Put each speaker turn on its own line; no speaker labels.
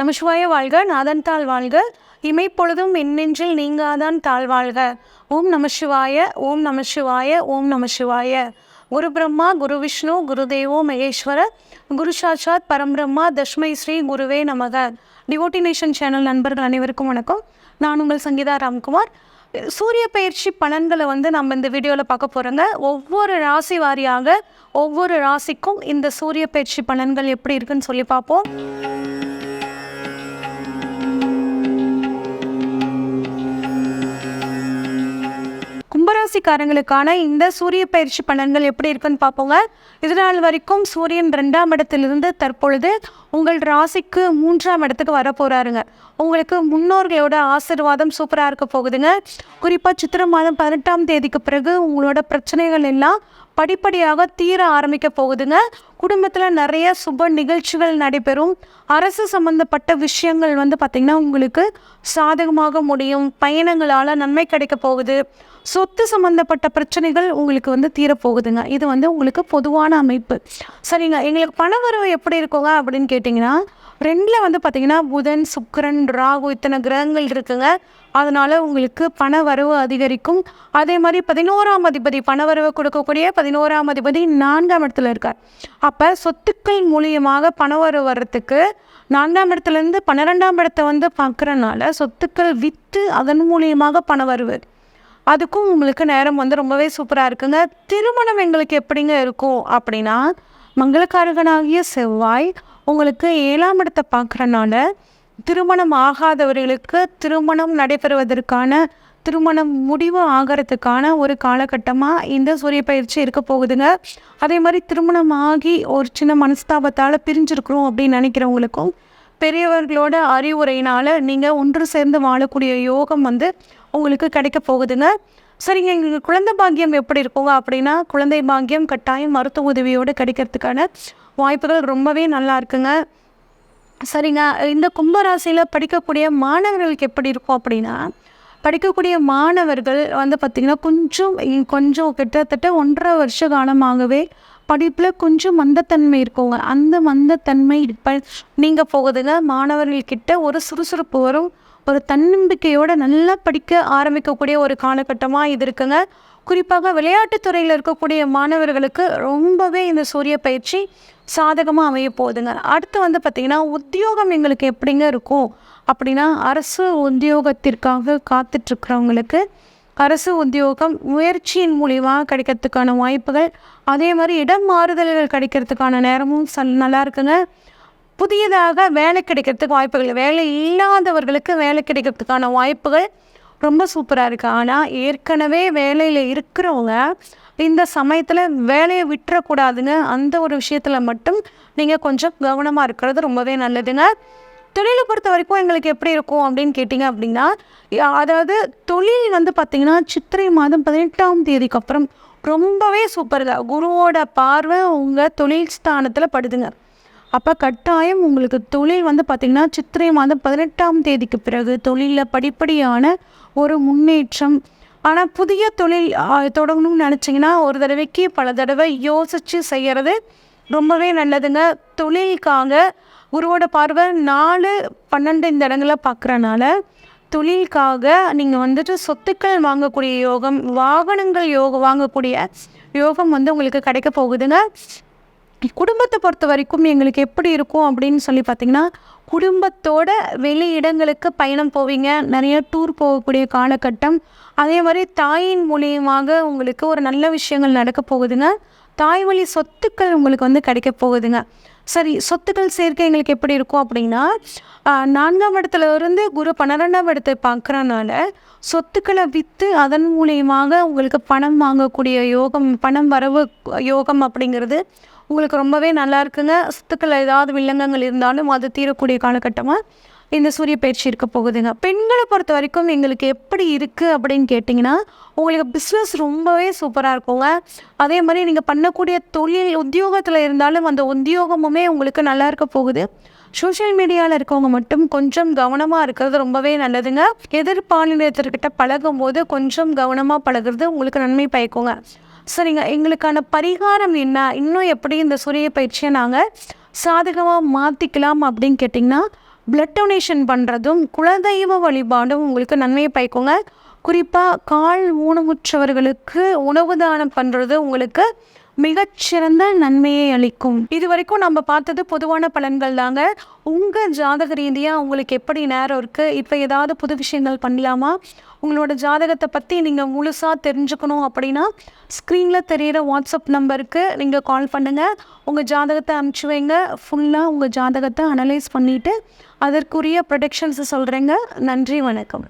நமசிவாய வாழ்க நாதன் தாழ் வாழ்க. இமைப்பொழுதும் எண்ணெஞ்சில் நீங்காதான் தாழ் வாழ்க. ஓம் நமசிவாய ஓம் நமசிவாய ஓம் நமசிவாய. குரு பிரம்மா குரு விஷ்ணு குரு தேவோ மகேஸ்வர குரு சாட்சாத் பரம்பிரம்மா தஷ்மை ஸ்ரீ குருவே நமக. டிவோட்டி நேஷன் சேனல் நண்பர்கள் அனைவருக்கும் வணக்கம். நான் உங்கள் சங்கீதா ராம்குமார். சூரிய பயிற்சி பலன்களை வந்து நம்ம இந்த வீடியோவில் பார்க்க போகிறோங்க ஒவ்வொரு ராசி வாரியாக ஒவ்வொரு ராசிக்கும் இந்த சூரிய பயிற்சி பலன்கள் எப்படி இருக்குன்னு சொல்லி பார்ப்போம். ராசிக்காரங்களுக்கான இந்த சூரிய பயிற்சி பலன்கள் எப்படி இருக்குன்னு பார்ப்போங்க. இது நாள் வரைக்கும் சூரியன் ரெண்டாம் இடத்திலிருந்து தற்பொழுது உங்கள் ராசிக்கு மூன்றாம் இடத்துக்கு வர போகிறாருங்க உங்களுக்கு முன்னோர்களோட ஆசீர்வாதம் சூப்பராக இருக்க போகுதுங்க. குறிப்பாக சித்திரை மாதம் பதினெட்டாம் தேதிக்கு பிறகு உங்களோட பிரச்சனைகள் எல்லாம் படிப்படியாக தீர ஆரம்பிக்க போகுதுங்க. குடும்பத்தில் நிறைய சுப நிகழ்ச்சிகள் நடைபெறும். அரசு சம்பந்தப்பட்ட விஷயங்கள் வந்து பார்த்திங்கன்னா உங்களுக்கு சாதகமாக முடியும். பயணங்களால் நன்மை கிடைக்க போகுது. சொத்து சம்பந்தப்பட்ட பிரச்சனைகள் உங்களுக்கு வந்து தீரப்போகுதுங்க. இது வந்து உங்களுக்கு பொதுவான அமைப்பு. சரிங்க எங்களுக்கு பண வரவு எப்படி இருக்குங்க அப்படின்னு கேட்டிங்கன்னா ரெண்டில் வந்து பார்த்திங்கன்னா புதன் சுக்கரன் ராகு இத்தனை கிரகங்கள் இருக்குங்க. அதனால் உங்களுக்கு பண வரவு அதிகரிக்கும். அதே மாதிரி பதினோராம் அதிபதி பண வரவு கொடுக்கக்கூடிய பதினோராம் அதிபதி நான்காம் இடத்துல இருக்கார். அப்போ சொத்துக்கள் மூலியமாக பண வரவு வர்றதுக்கு நான்காம் இடத்துலேருந்து பன்னிரெண்டாம் இடத்தை வந்து பார்க்குறனால சொத்துக்கள் விற்று அதன் மூலியமாக பண வரவு அதுக்கும் உங்களுக்கு நேரம் வந்து ரொம்பவே சூப்பராக இருக்குங்க. திருமணம் எங்களுக்கு எப்படிங்க இருக்கும் அப்படின்னா மங்களக்காரகனாகிய செவ்வாய் உங்களுக்கு ஏழாம் இடத்தை பார்க்குறனால திருமணம் ஆகாதவர்களுக்கு திருமணம் நடைபெறுவதற்கான திருமணம் முடிவு ஆகிறதுக்கான ஒரு காலகட்டமாக இந்த சூரிய பயிற்சி இருக்க போகுதுங்க. அதே மாதிரி திருமணம் ஆகி ஒரு சின்ன மனஸ்தாபத்தால் பிரிஞ்சிருக்கிறோம் அப்படின்னு நினைக்கிறவங்களுக்கும் பெரியவர்களோட அறிவுரையினால் நீங்கள் ஒன்று சேர்ந்து வாழக்கூடிய யோகம் வந்து உங்களுக்கு கிடைக்க போகுதுங்க. சரிங்க எங்களுக்கு குழந்தை பாக்கியம் எப்படி இருக்குங்க அப்படின்னா குழந்தை பாக்கியம் கட்டாயம் மருத்துவ உதவியோடு கிடைக்கிறதுக்கான வாய்ப்புகள் ரொம்பவே நல்லா இருக்குங்க. சரிங்க. இந்த கும்பராசியில் படிக்கக்கூடிய மாணவர்களுக்கு எப்படி இருக்கும் அப்படின்னா படிக்கக்கூடிய மாணவர்கள் வந்து பார்த்திங்கன்னா கொஞ்சம் கொஞ்சம் கிட்டத்தட்ட ஒன்றரை வருஷ காலமாகவே படிப்பில் கொஞ்சம் மந்தத்தன்மை இருக்குங்க. அந்த மந்தத்தன்மை இப்போ நீங்கள் போகுதுங்க. மாணவர்கள்கிட்ட ஒரு சுறுசுறுப்பு வரும். ஒரு தன்னம்பிக்கையோடு நல்லா படிக்க ஆரம்பிக்கக்கூடிய ஒரு காலகட்டமாக இது இருக்குங்க. குறிப்பாக விளையாட்டுத்துறையில் இருக்கக்கூடிய மாணவர்களுக்கு ரொம்பவே இந்த சூரிய பயிற்சி சாதகமாக அமைய போகுதுங்க. அடுத்து வந்து பார்த்திங்கன்னா உத்தியோகம் எங்களுக்கு எப்படிங்க இருக்கும்? அப்படின்னா அரசு உத்தியோகத்திற்காக காத்துட்ருக்கிறவங்களுக்கு அரசு உத்தியோகம் முயற்சியின் மூலியமாக கிடைக்கிறதுக்கான வாய்ப்புகள் அதே மாதிரி இடம் மாறுதல்கள் கிடைக்கிறதுக்கான நேரமும் சல் நல்லா இருக்குங்க. புதியதாக வேலை கிடைக்கிறதுக்கு வாய்ப்புகள் வேலை இல்லாதவர்களுக்கு வேலை கிடைக்கிறதுக்கான வாய்ப்புகள் ரொம்ப சூப்பராக இருக்குது ஆனால் ஏற்கனவே வேலையில் இருக்கிறவங்க இந்த சமயத்தில் வேலையை விட்டுறக்கூடாதுங்க அந்த ஒரு விஷயத்தில் மட்டும் நீங்கள் கொஞ்சம் கவனமாக இருக்கிறது ரொம்பவே நல்லதுங்க. தொழிலை பொறுத்த வரைக்கும் எங்களுக்கு எப்படி இருக்கும் அப்படின்னு கேட்டிங்க அப்படின்னா அதாவது தொழில் வந்து பார்த்திங்கன்னா சித்திரை மாதம் பதினெட்டாம் தேதிக்கு அப்புறம் ரொம்பவே சூப்பர் தான் குருவோட பார்வை உங்கள் தொழில் ஸ்தானத்தில் படுதுங்க. அப்போ கட்டாயம் உங்களுக்கு தொழில் வந்து பார்த்திங்கன்னா சித்திரை மாதம் பதினெட்டாம் தேதிக்கு பிறகு தொழிலில் படிப்படியான ஒரு முன்னேற்றம். ஆனால் புதிய தொழில் தொடங்கணும்னு நினச்சிங்கன்னா ஒரு தடவைக்கு பல தடவை யோசித்து செய்கிறது ரொம்பவே நல்லதுங்க. தொழிலுக்காக குருவோட பார்வை நாலு பன்னெண்டு இந்த இடங்களை பார்க்குறனால தொழிலுக்காக நீங்கள் வந்துட்டு சொத்துக்கள் வாங்கக்கூடிய யோகம் வாகனங்கள் யோகம் வாங்கக்கூடிய யோகம் வந்து உங்களுக்கு கிடைக்க போகுதுங்க. குடும்பத்தை பொறுத்த வரைக்கும் எங்களுக்கு எப்படி இருக்கும் அப்படின்னு சொல்லி பார்த்தீங்கன்னா குடும்பத்தோட வெளி இடங்களுக்கு பயணம் போவீங்க. நிறைய டூர் போகக்கூடிய காலகட்டம். அதே மாதிரி தாயின் மூலியமாக உங்களுக்கு ஒரு நல்ல விஷயங்கள் நடக்க போகுதுங்க. தாய் வழி சொத்துக்கள் உங்களுக்கு வந்து கிடைக்க போகுதுங்க. சரி சொத்துக்கள் சேர்க்கை எங்களுக்கு எப்படி இருக்கும் அப்படின்னா நான்காம் இடத்துல இருந்து குரு பன்னிரெண்டாம் இடத்தை பார்க்குறனால சொத்துக்களை விற்று அதன் மூலியமாக உங்களுக்கு பணம் வாங்கக்கூடிய யோகம் பணம் வரவு யோகம் அப்படிங்கிறது உங்களுக்கு ரொம்பவே நல்லா இருக்குங்க. சொத்துக்கள் ஏதாவது வில்லங்கங்கள் இருந்தாலும் அது தீரக்கூடிய காலகட்டமாக இந்த சூரிய பயிற்சி இருக்க போகுதுங்க. பெண்களை பொறுத்த வரைக்கும் எங்களுக்கு எப்படி இருக்குது அப்படின்னு கேட்டிங்கன்னா உங்களுக்கு பிஸ்னஸ் ரொம்பவே சூப்பராக இருக்குங்க. அதே மாதிரி நீங்கள் பண்ணக்கூடிய தொழில் உத்தியோகத்தில் இருந்தாலும் அந்த உத்தியோகமுமே உங்களுக்கு நல்லா இருக்க போகுது. சோஷியல் மீடியாவில் இருக்கவங்க மட்டும் கொஞ்சம் கவனமாக இருக்கிறது ரொம்பவே நல்லதுங்க. எதிர்பாலினத்திற்கிட்ட பழகும் போது கொஞ்சம் கவனமாக பழகுறது உங்களுக்கு நன்மை பயக்குங்க. சரிங்க எங்களுக்கான பரிகாரம் என்ன? இன்னும் எப்படி இந்த சூரிய பயிற்சியை நாங்கள் சாதகமாக மாற்றிக்கலாம் அப்படின்னு கேட்டிங்கன்னா பிளட் டொனேஷன் பண்ணுறதும் குலதெய்வ வழிபாடும் உங்களுக்கு நன்மையை பயக்குங்க. குறிப்பாக கால் ஊனமுற்றவர்களுக்கு உணவு தானம் பண்ணுறது உங்களுக்கு மிகச்சிறந்த நன்மையை அளிக்கும். இது வரைக்கும் நம்ம பார்த்தது பொதுவான பலன்கள் தாங்க. உங்கள் ஜாதக ரீதியாக உங்களுக்கு எப்படி நேரம் இருக்குது இப்போ ஏதாவது புது விஷயங்கள் பண்ணலாமா? உங்களோட ஜாதகத்தை பற்றி நீங்கள் முழுசாக தெரிஞ்சுக்கணும் அப்படின்னா ஸ்க்ரீனில் தெரியிற வாட்ஸ்அப் நம்பருக்கு நீங்கள் கால் பண்ணுங்கள் உங்கள் ஜாதகத்தை அனுப்பிச்சி வைங்க. ஃபுல்லாக உங்கள் ஜாதகத்தை அனலைஸ் பண்ணிவிட்டு அதற்குரிய ப்ரொடெக்ஷன்ஸை சொல்கிறேங்க நன்றி வணக்கம்.